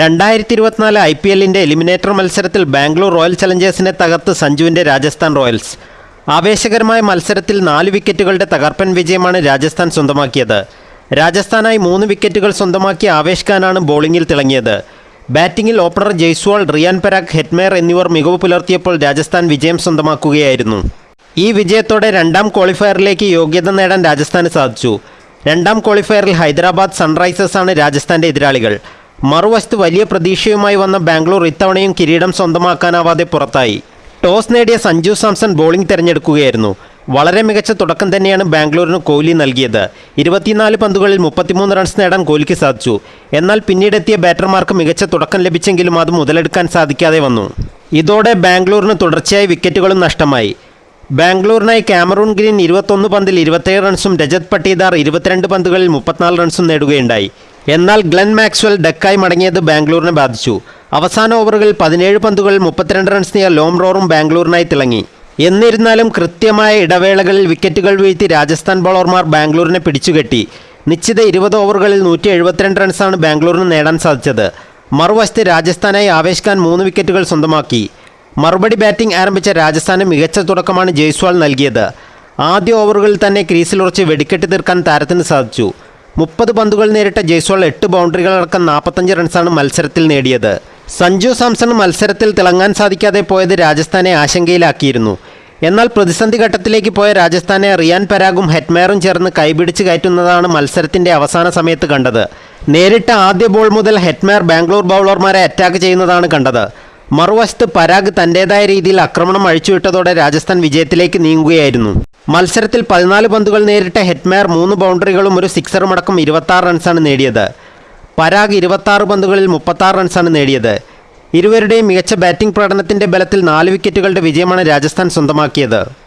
രണ്ടായിരത്തി ഇരുപത്തിനാല് I P എല്ലിന്റെ എലിമിനേറ്റർ മത്സരത്തിൽ ബാംഗ്ലൂർ റോയൽ ചലഞ്ചേഴ്സിനെ തകർത്ത് സഞ്ജുവിന്റെ രാജസ്ഥാൻ റോയൽസ്. ആവേശകരമായ മത്സരത്തിൽ നാല് വിക്കറ്റുകളുടെ തകർപ്പൻ വിജയമാണ് രാജസ്ഥാൻ സ്വന്തമാക്കിയത്. രാജസ്ഥാനായി മൂന്ന് വിക്കറ്റുകൾ സ്വന്തമാക്കിയ ആവേശ് ഖാനാണ് ബോളിംഗിൽ തിളങ്ങിയത്. ബാറ്റിംഗിൽ ഓപ്പണർ ജയ്സ്വാൾ റിയാൻ പരാഗ് ഹെറ്റ്മേർ എന്നിവർ മികവ് പുലർത്തിയപ്പോൾ രാജസ്ഥാൻ വിജയം സ്വന്തമാക്കുകയായിരുന്നു. ഈ വിജയത്തോടെ രണ്ടാം ക്വാളിഫയറിലേക്ക് യോഗ്യത നേടാൻ രാജസ്ഥാന് സാധിച്ചു. രണ്ടാം ക്വാളിഫയറിൽ ഹൈദരാബാദ് സൺറൈസേഴ്സാണ് രാജസ്ഥാന്റെ എതിരാളികൾ. മറുവശത്ത് വലിയ പ്രതീക്ഷയുമായി വന്ന ബാംഗ്ലൂർ ഇത്തവണയും കിരീടം സ്വന്തമാക്കാനാവാതെ പുറത്തായി. ടോസ് നേടിയ സഞ്ജു സാംസൺ ബോളിംഗ് തിരഞ്ഞെടുക്കുകയായിരുന്നു. വളരെ മികച്ച തുടക്കം തന്നെയാണ് ബാംഗ്ലൂരിന് കോഹ്ലി നൽകിയത്. ഇരുപത്തിനാല് പന്തുകളിൽ മുപ്പത്തിമൂന്ന് റൺസ് നേടാൻ കോഹ്ലിക്ക് സാധിച്ചു. എന്നാൽ പിന്നീടെത്തിയ ബാറ്റർമാർക്ക് മികച്ച തുടക്കം ലഭിച്ചെങ്കിലും അത് മുതലെടുക്കാൻ സാധിക്കാതെ വന്നു. ഇതോടെ ബാംഗ്ലൂരിന് തുടർച്ചയായി വിക്കറ്റുകളും നഷ്ടമായി. ബാംഗ്ലൂരിനായി കാമറൂൺ ഗ്രീൻ ഇരുപത്തൊന്ന് പന്തിൽ ഇരുപത്തേഴ് റൺസും രജത് പട്ടീദാർ ഇരുപത്തിരണ്ട് പന്തുകളിൽ മുപ്പത്തിനാല് റൺസും നേടുകയുണ്ടായി. എന്നാൽ ഗ്ലെൻ മാക്സ്വൽ ഡെക്കായി മടങ്ങിയത് ബാംഗ്ലൂരിനെ ബാധിച്ചു. അവസാന ഓവറുകളിൽ പതിനേഴ് പന്തുകൾ മുപ്പത്തിരണ്ട് റൺസ് നേടിയ ലോം റോറും ബാംഗ്ലൂരിനായി തിളങ്ങി. എന്നിരുന്നാലും കൃത്യമായ ഇടവേളകളിൽ വിക്കറ്റുകൾ വീഴ്ത്തി രാജസ്ഥാൻ ബോളർമാർ ബാംഗ്ലൂരിനെ പിടിച്ചുകെട്ടി. നിശ്ചിത ഇരുപത് ഓവറുകളിൽ നൂറ്റി എഴുപത്തിരണ്ട് റൺസാണ് ബാംഗ്ലൂരിന് നേടാൻ സാധിച്ചത്. മറുവശത്ത് രാജസ്ഥാനായി ആവേശ് ഖാൻ മൂന്ന് വിക്കറ്റുകൾ സ്വന്തമാക്കി. മറുപടി ബാറ്റിംഗ് ആരംഭിച്ച രാജസ്ഥാന് മികച്ച തുടക്കമാണ് ജയ്സ്വാൾ നൽകിയത്. ആദ്യ ഓവറുകളിൽ തന്നെ ക്രീസിലുറച്ച് വെടിക്കെട്ട് തീർക്കാൻ താരത്തിന് സാധിച്ചു. മുപ്പത് പന്തുകൾ നേരിട്ട ജയ്സ്വാൾ എട്ട് ബൗണ്ടറികളടക്കം നാൽപ്പത്തഞ്ച് റൺസാണ് മത്സരത്തിൽ നേടിയത്. സഞ്ജു സാംസൺ മത്സരത്തിൽ തിളങ്ങാൻ സാധിക്കാതെ പോയത് രാജസ്ഥാനെ ആശങ്കയിലാക്കിയിരുന്നു. എന്നാൽ പ്രതിസന്ധി ഘട്ടത്തിലേക്ക് പോയ രാജസ്ഥാനെ റിയാൻ പരാഗും ഹെറ്റ്മേറും ചേർന്ന് കൈപിടിച്ച് കയറ്റുന്നതാണ് മത്സരത്തിന്റെ അവസാന സമയത്ത് കണ്ടത്. നേരിട്ട ആദ്യ ബോൾ മുതൽ ഹെറ്റ്മേർ ബാംഗ്ലൂർ ബൗളർമാരെ അറ്റാക്ക് ചെയ്യുന്നതാണ് കണ്ടത്. മറുവശത്ത് പരാഗ് തന്റേതായ രീതിയിൽ ആക്രമണം അഴിച്ചുവിട്ടതോടെ രാജസ്ഥാൻ വിജയത്തിലേക്ക് നീങ്ങുകയായിരുന്നു. മത്സരത്തിൽ പതിനാല് പന്തുകൾ നേരിട്ട ഹെറ്റ്മേർ മൂന്ന് ബൗണ്ടറികളും ഒരു സിക്സറും അടക്കം ഇരുപത്താറ് റൺസാണ് നേടിയത്. പരാഗ് ഇരുപത്താറ് പന്തുകളിൽ മുപ്പത്താറ് റൺസാണ് നേടിയത്. ഇരുവരുടെയും മികച്ച ബാറ്റിംഗ് പ്രകടനത്തിന്റെ ബലത്തിൽ നാല് വിക്കറ്റുകളുടെ വിജയമാണ് രാജസ്ഥാൻ സ്വന്തമാക്കിയത്.